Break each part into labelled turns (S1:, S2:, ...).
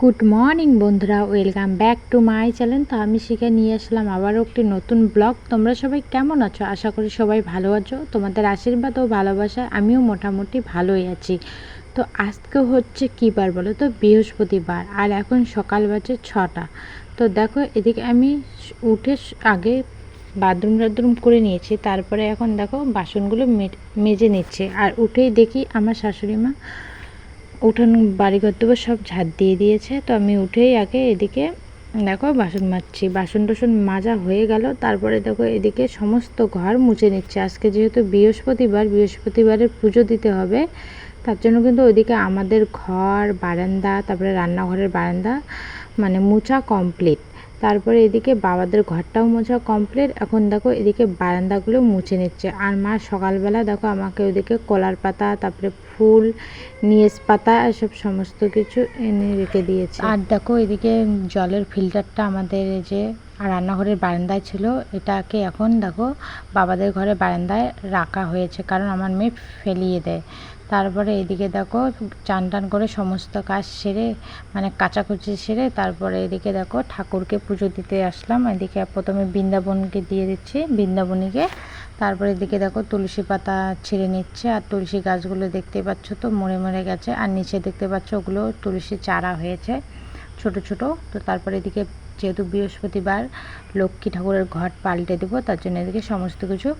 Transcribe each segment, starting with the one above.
S1: Good morning বন্ধুরা। Welcome back to my channel তো আমি শিখে নিয়ে আসলাম আবারও একটি নতুন ব্লগ তোমরা সবাই কেমন আছো? আশা করি সবাই ভালো আছো। তোমাদের আশীর্বাদ ও ভালোবাসায় আমিও মোটামুটি ভালোই আছি। তো আজকে হচ্ছে কী বার বলো তো? বৃহস্পতিবার, আর এখন সকাল বাজে ছটা। তো দেখো, এদিকে আমি উঠে আগে বাথরুম টাথরুম করে নিয়েছি। তারপরে এখন দেখো, বাসনগুলো মেজে নিচ্ছে। আর উঠেই দেখি আমার শাশুড়ি মা উঠান বাড়িঘর দেবো সব ঝাঁট দিয়ে দিয়েছে। তো আমি উঠেই আগে এদিকে, দেখো, বাসন মাজছি। বাসন টাসন মাজা হয়ে গেল। তারপরে দেখো, এদিকে সমস্ত ঘর মুছে নিচ্ছে। আজকে যেহেতু বৃহস্পতিবার, বৃহস্পতিবারের পুজো দিতে হবে। তার জন্য কিন্তু ওইদিকে আমাদের ঘর, বারান্দা, তারপরে রান্নাঘরের বারান্দা মানে মোছা কমপ্লিট তারপরে এদিকে বাবাদের ঘরটাও মোছা কমপ্লিট এখন দেখো এদিকে বারান্দাগুলো মুছে নিচ্ছে। আর মা সকালবেলা দেখো আমাকে ওদিকে কলার পাতা, তারপরে ফুল নিয়েস পাতা, এসব সমস্ত কিছু এনে রেখে দিয়েছে। আর দেখো এদিকে জলের ফিল্টারটা আমাদের যে রান্নাঘরের বারান্দায় ছিল, এটাকে এখন দেখো বাবাদের ঘরে বারান্দায় রাখা হয়েছে। কারণ আমার মেয়ে ফেলিয়ে দেয়। তারপরে এদিকে দেখো চান টান করে সমস্ত কাজ সেরে মানে কাচাকুচি সেরে তারপরে এদিকে দেখো ঠাকুরকে পুজো দিতে আসলাম। এদিকে প্রথমে বৃন্দাবনকে দিয়ে দিচ্ছি, বৃন্দাবনীকে। তারপরে এদিকে দেখো তুলসী পাতা ছিঁড়ে নিচ্ছে আর তুলসী গাছগুলো দেখতে পাচ্ছ তো মরে মরে গেছে। আর নিচে দেখতে পাচ্ছ ওগুলো তুলসী চারা হয়েছে, ছোট ছোট। তো তারপরে এদিকে যেহেতু বৃহস্পতিবার লক্ষ্মী ঠাকুরের ঘট পাল্টে দেবো, তার জন্য এদিকে সমস্ত কিছু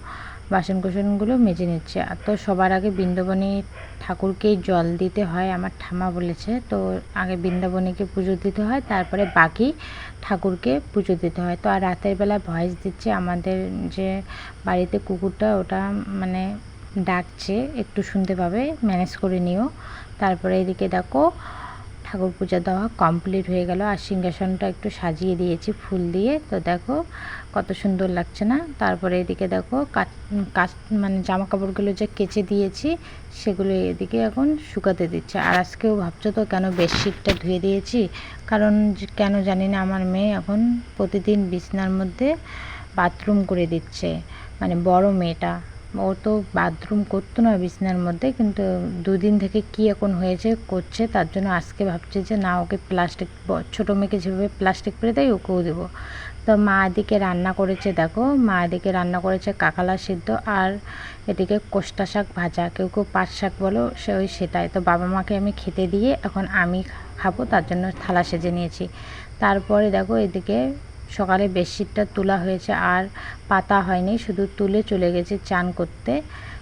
S1: বাসন কোসনগুলো মেজে নিচ্ছে। আর তো সবার আগে বৃন্দাবনী ঠাকুরকেই জল দিতে হয়, আমার ঠামা বলেছে। তো আগে বৃন্দাবনীকে পুজো দিতে হয়, তারপরে বাকি ঠাকুরকে পুজো দিতে হয়। তো আর রাতের বেলা ভয়েস দিচ্ছে আমাদের যে বাড়িতে কুকুরটা, ওটা মানে ডাকছে, একটু শুনতে পাবে, ম্যানেজ করে নিও। তারপরে এদিকে দেখো ঠাকুর পূজা দেওয়া কমপ্লিট হয়ে গেল। আর সিংহাসনটা একটু সাজিয়ে দিয়েছি, ফুল দিয়ে। তো দেখো কত সুন্দর লাগছে না? তারপরে এদিকে দেখো কাচ মানে জামা কাপড়গুলো যে কেচে দিয়েছি, সেগুলো এদিকে এখন শুকাতে দিচ্ছে। আর আজকেও ভাবছ তো কেন বেডশিটটা ধুয়ে দিয়েছি? কারণ কেন জানি না, আমার মেয়ে এখন প্রতিদিন বিছনার মধ্যে বাথরুম করে দিচ্ছে। মানে বড় মেয়েটা। ও তো বাথরুম করতো না বিছনার মধ্যে, কিন্তু দুদিন থেকে কি এখন হয়েছে, করছে, তার জন্য আজকে ভাবছে যে না, ওকে প্লাস্টিক ছোটো মেয়েকে যেভাবে প্লাস্টিক পরে দেয়, ওকেও দেবো। তো মা এদিকে রান্না করেছে, দেখো, মা এদিকে রান্না করেছে কাকালা সিদ্ধ আর এদিকে কোষ্টা শাক ভাজা, কেউ কেউ পাট শাক বলো, সে ওই সেটাই। তো বাবা মাকে আমি খেতে দিয়ে এখন আমি খাব, তার জন্য থালা সেজে নিয়েছি। তারপরে দেখো এদিকে সকালে বেডশিটটা তোলা হয়েছে আর পাতা হয়নি, শুধু তুলে চলে গেছে চান করতে।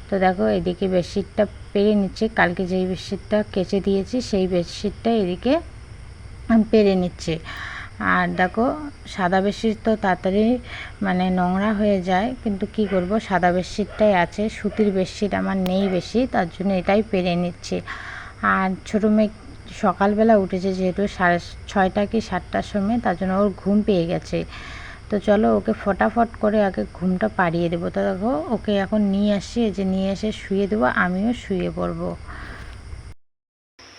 S1: তো দেখো, এদিকে বেডশিটটা পেরে নিচ্ছে, কালকে যেই বেডশিটটা কেচে দিয়েছি, সেই বেডশিটটা এদিকে পেরে নিচ্ছে। আর দেখো, সাদা বেডশিট তো তাড়াতাড়ি মানে নোংরা হয়ে যায়, কিন্তু কি করব, সাদা বেডশিটটাই আছে, সুতির বেডশিট, আমার নেই বেশি, তার জন্য এটাই পেরে নিচ্ছে। আর ছোটো মেয়ে সকালবেলা উঠেছে যেহেতু সাড়ে ছয়টা কি সাতটার সময়, তার জন্য ওর ঘুম পেয়ে গেছে। তো চলো ওকে ফটাফট করে আগে ঘুমটা পাড়িয়ে দেবো। তো দেখো, ওকে এখন নিয়ে আসি যে নিয়ে এসে শুয়ে দেবো, আমিও শুয়ে পড়ব।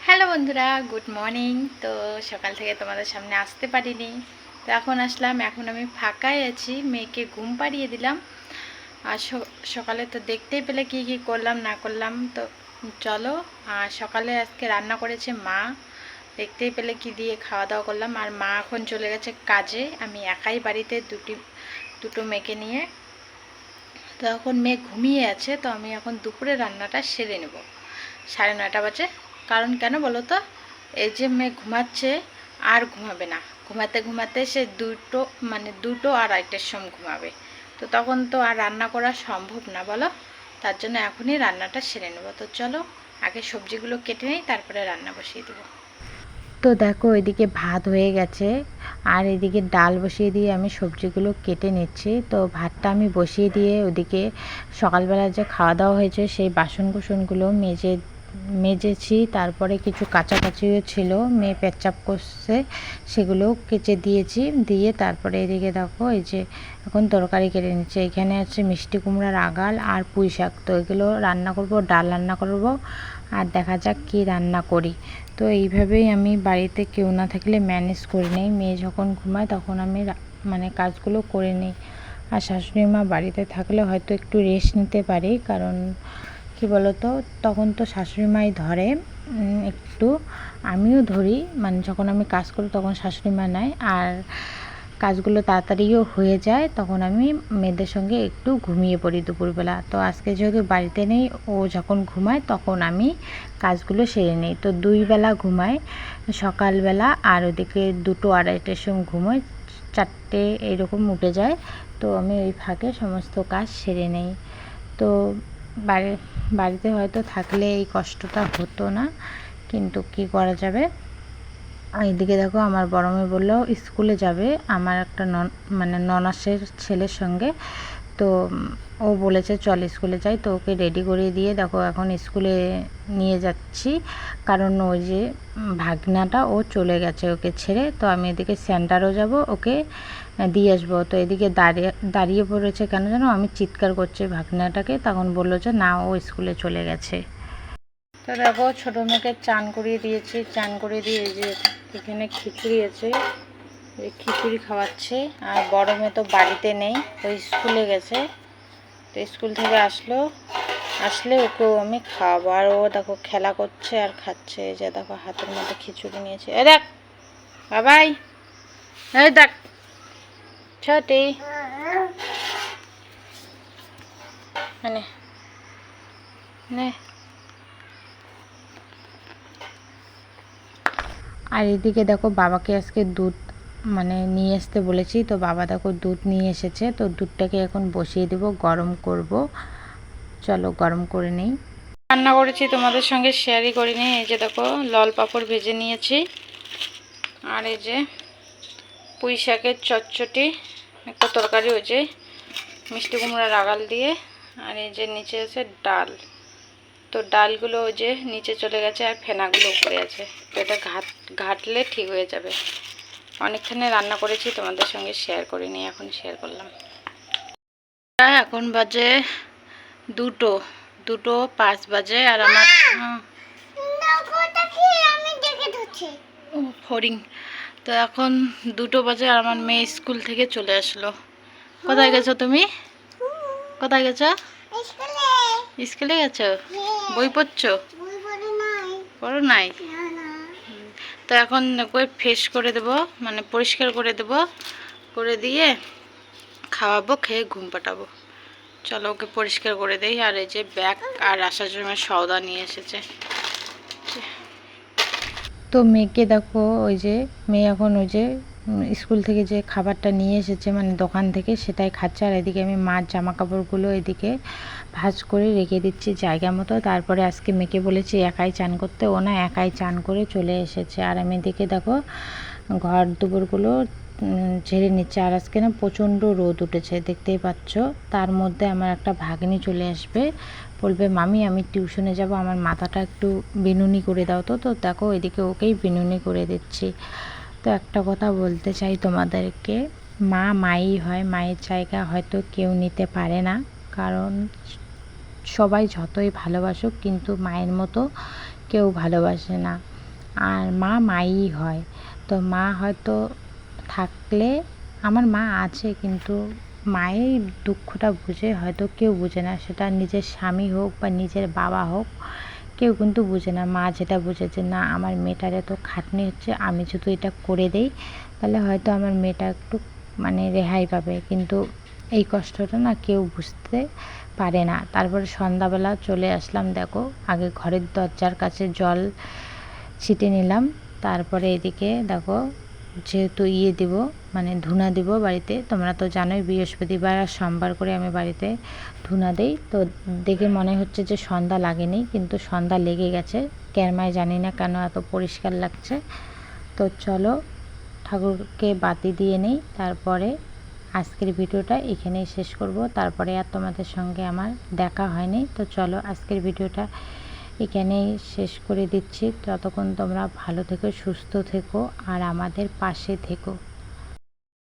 S1: হ্যালো বন্ধুরা, গুড মর্নিং। তো সকাল থেকে তোমাদের সামনে আসতে পারিনি। তো এখন আসলাম, এখন আমি ফাঁকাই আছি, মেয়েকে ঘুম পাড়িয়ে দিলাম। আর সকালে তো দেখতেই পেলে কি কি করলাম, না করলাম, তো চলো, আর সকালে আজকে রান্না করেছে মা। দেখতেই পেলে কি দিয়ে খাওয়া দাওয়া করলাম। আর মা এখন চলে গেছে কাজে। আমি একাই বাড়িতে দুটি, দুটো মেয়েকে নিয়ে। তো এখন মেয়ে ঘুমিয়ে আছে, তো আমি এখন দুপুরে রান্নাটা সেরে নেব। সাড়ে নয়টা বাজে। কারণ কেন বলো তো? এই যে মেয়ে ঘুমাচ্ছে, আর ঘুমাবে না। ঘুমাতে ঘুমাতে সে দুটো মানে দুটো আড়াইটের সময় ঘুমাবে। তো তখন তো আর রান্না করা সম্ভব না, বলো? তার জন্য এখনই রান্নাটা সেরে নেব। তো চলো, আগে সবজিগুলো কেটে নিই, তারপরে রান্না বসিয়ে দেবো। তো দেখো, এদিকে ভাত হয়ে গেছে, আর এদিকে ডাল বসিয়ে দিয়ে আমি সবজিগুলো কেটে নিচ্ছি। তো ভাতটা আমি বসিয়ে দিয়ে ওদিকে সকালবেলা যে খাওয়া দাওয়া হয়েছে, সেই বাসন কুসনগুলো মেজে মেজেছি, তারপরে কিছু কাছাকাছিও ছিল, মেয়ে পেচ্চাপ করছে, সেগুলো কেচে দিয়েছি, দিয়ে তারপরে এদিকে দেখো, এই যে এখন তরকারি কেটে নিচ্ছে, এখানে আছে মিষ্টি কুমড়ার আগাল আর পুঁই শাক, তো এগুলো রান্না করব, ডাল রান্না করব, আর দেখা যাক কি রান্না করি। তো এইভাবেই আমি বাড়িতে কেউ না থাকলে ম্যানেজ করে নিই, মেয়ে যখন ঘুমায় তখন আমি মানে কাজগুলো করে নিই। আর শাশুড়ি মা বাড়িতে থাকলে হয়তো একটু রেস্ট নিতে পারি, কারণ কি বলতো? তখন তো শাশুড়ি মাই ধরে একটু। আমিও ধরি মানে যখন আমি কাজ করি তখন শাশুড়ি মা নেয় আর কাজগুলো তাড়াতাড়িও হয়ে যায়, তখন আমি মেয়েদের সঙ্গে একটু ঘুমিয়ে পড়ি দুপুরবেলা। তো আজকে যেহেতু বাড়িতে নেই, ও যখন ঘুমায় তখন আমি কাজগুলো সেরে নিই। তো দুই বেলা ঘুমাই সকালবেলা আর ওদিকে দুটো আড়াইটের সময় ঘুমোয়, চারটে এরকম উঠে যায়। তো আমি ওই ফাঁকে সমস্ত কাজ সেরে নেই। তো বাড়ি, বাড়িতে হয়তো থাকলে এই কষ্টটা হতো না, কিন্তু কি করা যাবে? এদিকে দেখো, আমার বড় মেয়ে বলল, স্কুলে যাবে। আমার একটা নন মানে ননাসের ছেলের সঙ্গে তো ও বলেছে চল স্কুলে যাই। তো ওকে রেডি করিয়ে দিয়ে দেখো এখন স্কুলে নিয়ে যাচ্ছি। কারণ ওই যে ভাগনাটা ও চলে গেছে ওকে ছেড়ে। তো আমি এদিকে সেন্টারও যাব, ওকে দিয়ে আসব। তো এদিকে দাঁড়িয়ে দাঁড়িয়ে পড়েছে কেন জানো? আমি চিৎকার করছি ভাগনাটাকে। তখন বলল যে, না, ও স্কুলে চলে গেছে। তো দেখো, ছোটো মেয়েকে চান করিয়ে দিয়েছি। চান করিয়ে দিয়ে যে এখানে খিচুড়ি আছে। খিচুড়ি খাওয়াচ্ছে। আর মেয়ে তো বাড়িতে নেই, ওই স্কুলে গেছে। তো স্কুল থেকে আসলো, আসলে ওকেও আমি খাওয়াবো। আর ও দেখো খেলা করছে আর খাচ্ছে যে দেখো হাতের মধ্যে খিচুড়ি নিয়েছে। এ দেখ, বাবাই এই দেখ, ছোটি। মানে নে। আর এদিকে দেখো বাবাকে আজকে দুধ মানে নিয়ে আসতে বলেছি। তো বাবা দেখো দুধ নিয়ে এসেছে। তো দুধটাকে এখন বসিয়ে দেব, গরম করব। চলো গরম করে নেই। রান্না করেছি, তোমাদের সঙ্গে শেয়ারই করে করিনি। এই যে দেখো, লল পাপড় ভেজে নিয়েছি। আর এই যে পুঁই শাকের চচ্চটি, একটা তরকারি হয়েছে মিষ্টি কুমড়া রাগাল দিয়ে। আর এই যে নিচে আছে ডাল। তো ডালগুলো ওই যে নিচে চলে গেছে আর ফেনাগুলো উপরে আছে। তো এটা ঘাট, ঘাটলে ঠিক হয়ে যাবে। অনেকখানি রান্না করেছি তোমাদের সঙ্গে শেয়ার করে করিনি এখন শেয়ার করলাম। এখন বাজে দুটো দুটো পাঁচ বাজে আর আমার ফরিং তো এখন দুটো বাজে আর আমার মেয়ে স্কুল থেকে চলে আসলো। কোথায় গেছো তুমি? কোথায় গেছো? স্কুলে। গেছো? বই পড়ছো? পড়ো নাই? তো এখন ওই ফ্রেশ করে দেব মানে পরিষ্কার করে দেব, করে দিয়ে খাওয়াবো, খেয়ে ঘুম পাঠাবো চলো ওকে পরিষ্কার করে দেই, আর এই যে ব্যাগ আর আসার সময় সওদা নিয়ে এসেছে। তো মেয়েকে দেখো, ওই যে, মেয়ে এখন ওই যে স্কুল থেকে যে খাবারটা নিয়ে এসেছে মানে দোকান থেকে, সেটাই খাচ্ছে। আর এদিকে আমি মার জামা কাপড়গুলো এদিকে ভাঁজ করে রেখে দিচ্ছি জায়গা মতো। তারপরে আজকে মেয়েকে বলেছি, একাই চান করতে। ও না, একাই চান করে চলে এসেছে। আর আমি এদিকে দেখো, ঘর দুপুরগুলো ঝেড়ে নিচ্ছে। আর আজকে না প্রচণ্ড রোদ উঠেছে, দেখতেই পাচ্ছ? তার মধ্যে আমার একটা ভাগ্নি চলে আসবে। বলবে, মামি, আমি টিউশনে যাব। আমার মাথাটা একটু বিনুনি করে দাও তো। তো দেখো, এদিকে ওকেই বিনুনি করে দিচ্ছি। তো একটা কথা বলতে চাই তোমাদেরকে। মা মাই হয়, মায়ের জায়গা হয়তো কেউ নিতে পারে না। কারণ সবাই যতই ভালোবাসুক, কিন্তু মায়ের মতো কেউ ভালোবাসে না। আর মা মাই হয়। তো মা হয়তো থাকলে, আমার মা আছে, কিন্তু মায়ের দুঃখটা বুঝে হয়তো কেউ বুঝে না। সেটা নিজের স্বামী হোক বা নিজের বাবা হোক কেউ কিন্তু বুঝে না, মা যেটা বুঝে যে না, আমার মেয়েটার এত খাটনি হচ্ছে, আমি যদি এটা করে দেই। তাহলে হয়তো আমার মেয়েটা একটু মানে রেহাই পাবে। কিন্তু এই কষ্টটা না কেউ বুঝতে পারে না। তারপরে সন্ধ্যাবেলা চলে আসলাম, দেখো, আগে ঘরের দরজার কাছে জল ছিটে নিলাম। তারপরে এদিকে, দেখো, যেহেতু ইয়ে দিব মানে ধুনা দিব বাড়িতে। তোমরা তো জানোই বৃহস্পতিবার আর সোমবার করে আমি বাড়িতে ধুনা দেই। তো দেখে মনে হচ্ছে যে সন্ধ্যা লাগেনি, কিন্তু সন্ধ্যা লেগে গেছে। ক্যারমায় জানি না কেন এত পরিষ্কার লাগছে। তো চলো ঠাকুরকে বাতি দিয়ে নেই, তারপরে আজকের ভিডিওটা এখানেই শেষ করব। তারপরে আর তোমাদের সঙ্গে আমার দেখা হয়নি। তো চলো আজকের ভিডিওটা এখানেই শেষ করে দিচ্ছি। ততক্ষণ তোমরা ভালো থেকো, সুস্থ থেকো, আর আমাদের পাশে থেকো।